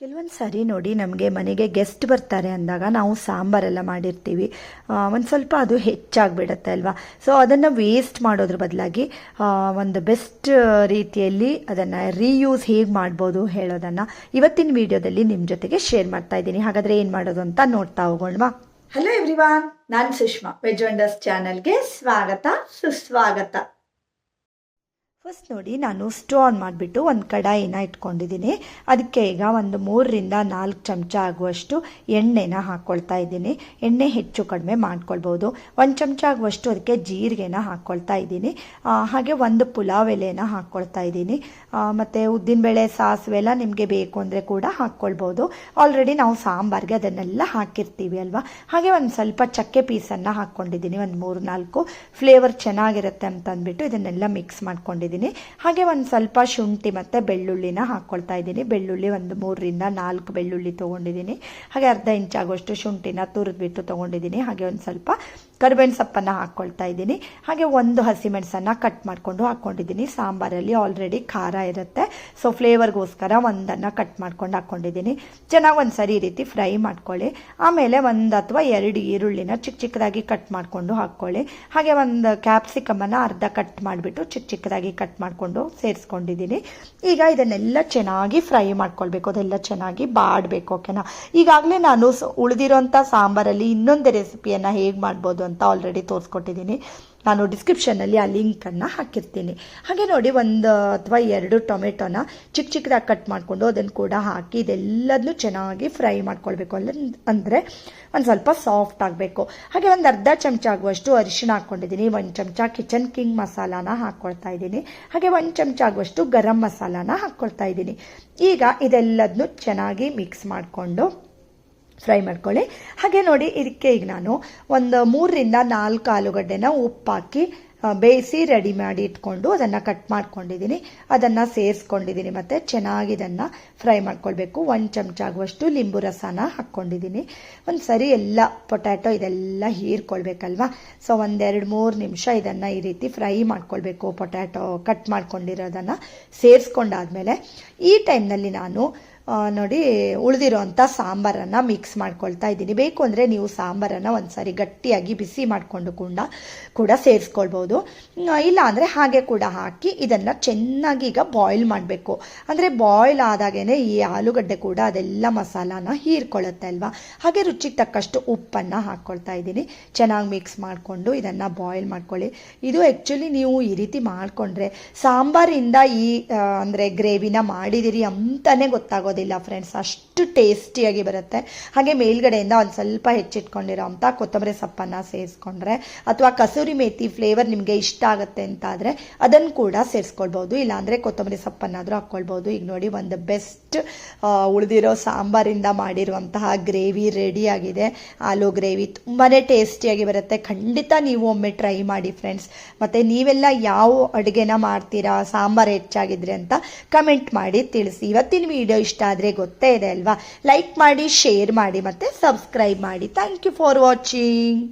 ಕೆಲವೊಂದು ಸಾರಿ ನೋಡಿ ನಮಗೆ ಮನೆಗೆ ಗೆಸ್ಟ್ ಬರ್ತಾರೆ ಅಂದಾಗ ನಾವು ಸಾಂಬಾರೆಲ್ಲ ಮಾಡಿರ್ತೀವಿ. ಒಂದು ಸ್ವಲ್ಪ ಅದು ಹೆಚ್ಚಾಗಿಬಿಡತ್ತೆ ಅಲ್ವಾ? ಸೊ ಅದನ್ನು ವೇಸ್ಟ್ ಮಾಡೋದ್ರ ಬದಲಾಗಿ ಒಂದು ಬೆಸ್ಟ್ ರೀತಿಯಲ್ಲಿ ಅದನ್ನು ರೀಯೂಸ್ ಹೇಗೆ ಮಾಡ್ಬೋದು ಹೇಳೋದನ್ನು ಇವತ್ತಿನ ವಿಡಿಯೋದಲ್ಲಿ ನಿಮ್ಮ ಜೊತೆಗೆ ಶೇರ್ ಮಾಡ್ತಾ ಇದ್ದೀನಿ. ಹಾಗಾದರೆ ಏನು ಮಾಡೋದು ಅಂತ ನೋಡ್ತಾ ಹೋಗೋಣವಾ? ಹಲೋ ಎವ್ರಿವಾನ್ ನಾನು ಸುಷ್ಮಾ. ವೆಜ್ ವಂಡರ್ಸ್ ಚಾನಲ್ಗೆ ಸ್ವಾಗತ, ಸುಸ್ವಾಗತ. ಫಸ್ಟ್ ನೋಡಿ, ನಾನು ಸ್ಟೋ ಆನ್ ಮಾಡಿಬಿಟ್ಟು ಒಂದು ಕಡಾಯಿನ ಇಟ್ಕೊಂಡಿದ್ದೀನಿ. ಅದಕ್ಕೆ ಈಗ ಒಂದು ಮೂರರಿಂದ ನಾಲ್ಕು ಚಮಚ ಆಗುವಷ್ಟು ಎಣ್ಣೆನ ಹಾಕ್ಕೊಳ್ತಾ ಇದ್ದೀನಿ. ಎಣ್ಣೆ ಹೆಚ್ಚು ಕಡಿಮೆ ಮಾಡ್ಕೊಳ್ಬೋದು. ಒಂದು ಚಮಚ ಆಗುವಷ್ಟು ಅದಕ್ಕೆ ಜೀರಿಗೆನ ಹಾಕ್ಕೊಳ್ತಾ ಇದ್ದೀನಿ. ಹಾಗೆ ಒಂದು ಪುಲಾವ್ ಎಲೆನ ಹಾಕ್ಕೊಳ್ತಾ ಇದ್ದೀನಿ. ಮತ್ತು ಉದ್ದಿನಬೇಳೆ ಸಾಸಿವೆ ಎಲ್ಲ ನಿಮಗೆ ಬೇಕು ಅಂದರೆ ಕೂಡ ಹಾಕ್ಕೊಳ್ಬೋದು ಆಲ್ರೆಡಿ ನಾವು ಸಾಂಬಾರ್ಗೆ ಅದನ್ನೆಲ್ಲ ಹಾಕಿರ್ತೀವಿ ಅಲ್ವಾ? ಹಾಗೆ ಒಂದು ಸ್ವಲ್ಪ ಚಕ್ಕೆ ಪೀಸನ್ನು ಹಾಕ್ಕೊಂಡಿದ್ದೀನಿ ಒಂದು ಮೂರು ನಾಲ್ಕು ಫ್ಲೇವರ್ ಚೆನ್ನಾಗಿರುತ್ತೆ ಅಂತ ಅಂದ್ಬಿಟ್ಟು ಇದನ್ನೆಲ್ಲ ಮಿಕ್ಸ್ ಮಾಡ್ಕೊಂಡಿದ್ದೀನಿ. ಹಾಗೆ ಒಂದು ಸ್ವಲ್ಪ ಶುಂಠಿ ಮತ್ತು ಬೆಳ್ಳುಳ್ಳಿನ ಹಾಕ್ಕೊಳ್ತಾ ಇದ್ದೀನಿ. ಬೆಳ್ಳುಳ್ಳಿ ಒಂದು ಮೂರರಿಂದ ನಾಲ್ಕು ಬೆಳ್ಳುಳ್ಳಿ ತೊಗೊಂಡಿದ್ದೀನಿ. ಹಾಗೆ ಅರ್ಧ ಆಗೋಷ್ಟು ಶುಂಠಿನ ತುರಿದ್ಬಿಟ್ಟು ತೊಗೊಂಡಿದ್ದೀನಿ. ಹಾಗೆ ಒಂದು ಸ್ವಲ್ಪ ಕರಿಬೇವಿನ ಸೊಪ್ಪನ್ನು ಹಾಕ್ಕೊಳ್ತಾ ಇದ್ದೀನಿ. ಹಾಗೆ ಒಂದು ಹಸಿಮೆಣಸನ್ನು ಕಟ್ ಮಾಡಿಕೊಂಡು ಹಾಕ್ಕೊಂಡಿದ್ದೀನಿ ಸಾಂಬಾರಲ್ಲಿ ಆಲ್ರೆಡಿ ಖಾರ ಇರುತ್ತೆ. ಸೊ ಫ್ಲೇವರ್ಗೋಸ್ಕರ ಒಂದನ್ನು ಕಟ್ ಮಾಡ್ಕೊಂಡು ಹಾಕ್ಕೊಂಡಿದ್ದೀನಿ ಚೆನ್ನಾಗಿ ಒಂದು ಸರಿ ರೀತಿ ಫ್ರೈ ಮಾಡ್ಕೊಳ್ಳಿ. ಆಮೇಲೆ ಒಂದು ಅಥವಾ ಎರಡು ಈರುಳ್ಳಿನ ಚಿಕ್ಕ ಚಿಕ್ಕದಾಗಿ ಕಟ್ ಮಾಡಿಕೊಂಡು ಹಾಕ್ಕೊಳ್ಳಿ. ಹಾಗೆ ಒಂದು ಕ್ಯಾಪ್ಸಿಕಮನ್ನು ಅರ್ಧ ಕಟ್ ಮಾಡಿಬಿಟ್ಟು ಚಿಕ್ಕ ಚಿಕ್ಕದಾಗಿ ಕಟ್ ಮಾಡಿಕೊಂಡು ಸೇರಿಸ್ಕೊಂಡಿದ್ದೀನಿ. ಈಗ ಇದನ್ನೆಲ್ಲ ಚೆನ್ನಾಗಿ ಫ್ರೈ ಮಾಡ್ಕೊಳ್ಬೇಕು. ಅದೆಲ್ಲ ಚೆನ್ನಾಗಿ ಬಾಡಬೇಕು ಓಕೆನಾ ಈಗಾಗಲೇ ನಾನು ಉಳಿದಿರೋಂಥ ಸಾಂಬಾರಲ್ಲಿ ಇನ್ನೊಂದು ರೆಸಿಪಿಯನ್ನು ಹೇಗೆ ಮಾಡ್ಬೋದು ಆಲ್ರೆಡಿ ತೋರಿಸ್ಕೊಟ್ಟಿದ್ದೀನಿ ನಾನು ಡಿಸ್ಕ್ರಿಪ್ಷನಲ್ಲಿ ಆ ಲಿಂಕನ್ನು ಹಾಕಿರ್ತೀನಿ. ಹಾಗೆ ನೋಡಿ, ಒಂದು, ಅಥವಾ ಎರಡು ಟೊಮೆಟೊನ ಚಿಕ್ಕ ಚಿಕ್ಕದಾಗಿ ಕಟ್ ಮಾಡಿಕೊಂಡು ಅದನ್ನು ಕೂಡ ಹಾಕಿ ಇದೆಲ್ಲದನ್ನು ಚೆನ್ನಾಗಿ ಫ್ರೈ ಮಾಡ್ಕೊಳ್ಬೇಕು. ಅಲ್ಲ ಅಂದರೆ ಒಂದು ಸ್ವಲ್ಪ ಸಾಫ್ಟ್ ಆಗಬೇಕು. ಹಾಗೆ ಒಂದು ಅರ್ಧ ಚಮಚ ಆಗುವಷ್ಟು ಅರಿಶಿಣ ಹಾಕ್ಕೊಂಡಿದ್ದೀನಿ ಒಂದು ಚಮಚ ಕಿಚನ್ ಕಿಂಗ್ ಮಸಾಲಾನ ಹಾಕ್ಕೊಳ್ತಾ ಇದ್ದೀನಿ ಹಾಗೆ ಒಂದು ಚಮಚ ಆಗುವಷ್ಟು ಗರಂ ಮಸಾಲಾನ ಹಾಕ್ಕೊಳ್ತಾ ಇದ್ದೀನಿ ಈಗ ಇದೆಲ್ಲದನ್ನು ಚೆನ್ನಾಗಿ ಮಿಕ್ಸ್ ಮಾಡಿಕೊಂಡು ಫ್ರೈ ಮಾಡ್ಕೊಳ್ಳಿ. ಹಾಗೆ ನೋಡಿ, ಇದಕ್ಕೆ ಈಗ ನಾನು ಒಂದು ಮೂರರಿಂದ ನಾಲ್ಕು ಆಲೂಗಡ್ಡೆನ ಉಪ್ಪಾಕಿ ಬೇಯಿಸಿ ರೆಡಿ ಮಾಡಿ ಇಟ್ಕೊಂಡು ಅದನ್ನು ಕಟ್ ಮಾಡ್ಕೊಂಡಿದ್ದೀನಿ. ಅದನ್ನು ಸೇರಿಸ್ಕೊಂಡಿದ್ದೀನಿ ಮತ್ತು ಚೆನ್ನಾಗಿ ಇದನ್ನು ಫ್ರೈ ಮಾಡ್ಕೊಳ್ಬೇಕು. ಒಂದು ಚಮಚ ಆಗುವಷ್ಟು ಲಿಂಬು ರಸನ ಹಾಕ್ಕೊಂಡಿದ್ದೀನಿ. ಒಂದು ಸರಿ ಎಲ್ಲ ಪೊಟ್ಯಾಟೊ ಇದೆಲ್ಲ ಹೀರ್ಕೊಳ್ಬೇಕಲ್ವಾ? ಸೊ ಒಂದೆರಡು ಮೂರು ನಿಮಿಷ ಇದನ್ನು ಈ ರೀತಿ ಫ್ರೈ ಮಾಡ್ಕೊಳ್ಬೇಕು ಪೊಟ್ಯಾಟೊ ಕಟ್ ಮಾಡ್ಕೊಂಡಿರೋದನ್ನು ಸೇರಿಸ್ಕೊಂಡಾದ್ಮೇಲೆ ಈ ಟೈಮ್ನಲ್ಲಿ ನಾನು ನೋಡಿ, ಉಳಿದಿರೋಂಥ ಸಾಂಬಾರನ್ನು ಮಿಕ್ಸ್ ಮಾಡ್ಕೊಳ್ತಾ ಇದ್ದೀನಿ. ಬೇಕು ಅಂದರೆ ನೀವು ಸಾಂಬಾರನ್ನು ಒಂದು ಸಾರಿ ಗಟ್ಟಿಯಾಗಿ ಬಿಸಿ ಮಾಡಿಕೊಂಡು ಕೂಡ ಕೂಡ ಸೇರಿಸ್ಕೊಳ್ಬೋದು. ಇಲ್ಲ ಅಂದರೆ ಹಾಗೆ ಕೂಡ ಹಾಕಿ ಇದನ್ನು ಚೆನ್ನಾಗಿ ಈಗ ಬಾಯ್ಲ್ ಮಾಡಬೇಕು. ಅಂದರೆ ಬಾಯ್ಲ್ ಆದಾಗೇ ಈ ಆಲೂಗಡ್ಡೆ ಕೂಡ ಅದೆಲ್ಲ ಮಸಾಲಾನ ಹೀರ್ಕೊಳ್ಳುತ್ತೆ ಅಲ್ವಾ? ಹಾಗೆ ರುಚಿಗೆ ತಕ್ಕಷ್ಟು ಉಪ್ಪನ್ನು ಹಾಕ್ಕೊಳ್ತಾ ಇದ್ದೀನಿ. ಚೆನ್ನಾಗಿ ಮಿಕ್ಸ್ ಮಾಡಿಕೊಂಡು ಇದನ್ನು ಬಾಯ್ಲ್ ಮಾಡ್ಕೊಳ್ಳಿ. ಇದು ಆ್ಯಕ್ಚುಲಿ ನೀವು ಈ ರೀತಿ ಮಾಡಿಕೊಂಡ್ರೆ ಸಾಂಬಾರಿಂದ ಈ ಅಂದರೆ ಗ್ರೇವಿನ ಮಾಡಿದಿರಿ ಅಂತಲೇ ಗೊತ್ತಾಗೋದಿಲ್ಲ ಫ್ರೆಂಡ್ಸ್ ಅಷ್ಟು ಟೇಸ್ಟಿಯಾಗಿ ಬರುತ್ತೆ. ಹಾಗೆ ಮೇಲ್ಗಡೆಯಿಂದ ಒಂದು ಸ್ವಲ್ಪ ಹೆಚ್ಚಿಟ್ಕೊಂಡಿರೋ ಅಂಥ ಕೊತ್ತಂಬರಿ ಸೊಪ್ಪನ್ನು ಸೇರಿಸ್ಕೊಂಡ್ರೆ ಅಥವಾ ಕಸೂರಿ ಮೇಥಿ ಫ್ಲೇವರ್ ನಿಮಗೆ ಇಷ್ಟ ಆಗುತ್ತೆ ಅಂತಾದರೆ ಅದನ್ನು ಕೂಡ ಸೇರಿಸ್ಕೊಳ್ಬೋದು. ಇಲ್ಲಾಂದರೆ ಕೊತ್ತಂಬರಿ ಸೊಪ್ಪನ್ನಾದರೂ ಹಾಕ್ಕೊಳ್ಬೋದು. ಈಗ ನೋಡಿ ಒಂದು ಬೆಸ್ಟ್ ಉಳಿದಿರೋ ಸಾಂಬಾರಿಂದ ಮಾಡಿರುವಂತಹ ಗ್ರೇವಿ ರೆಡಿಯಾಗಿದೆ ಆಲೂ ಗ್ರೇವಿ ತುಂಬಾ ಟೇಸ್ಟಿಯಾಗಿ ಬರುತ್ತೆ. ಖಂಡಿತ ನೀವು ಒಮ್ಮೆ ಟ್ರೈ ಮಾಡಿ ಫ್ರೆಂಡ್ಸ್ ಮತ್ತು ನೀವೆಲ್ಲ ಯಾವ ಅಡುಗೆನ ಮಾಡ್ತೀರಾ, ಸಾಂಬಾರು ಹೆಚ್ಚಾಗಿದ್ರೆ ಅಂತ ಕಮೆಂಟ್ ಮಾಡಿ ತಿಳಿಸಿ. ಇವತ್ತಿನ ವಿಡಿಯೋ ಇಷ್ಟ ಆದರೆ ಗೊತ್ತೇ ಇದೆ ಅಲ್ವಾ? ಲೈಕ್ ಮಾಡಿ ಶೇರ್ ಮಾಡಿ ಮತ್ತು ಸಬ್ಸ್ಕ್ರೈಬ್ ಮಾಡಿ. Thank you for watching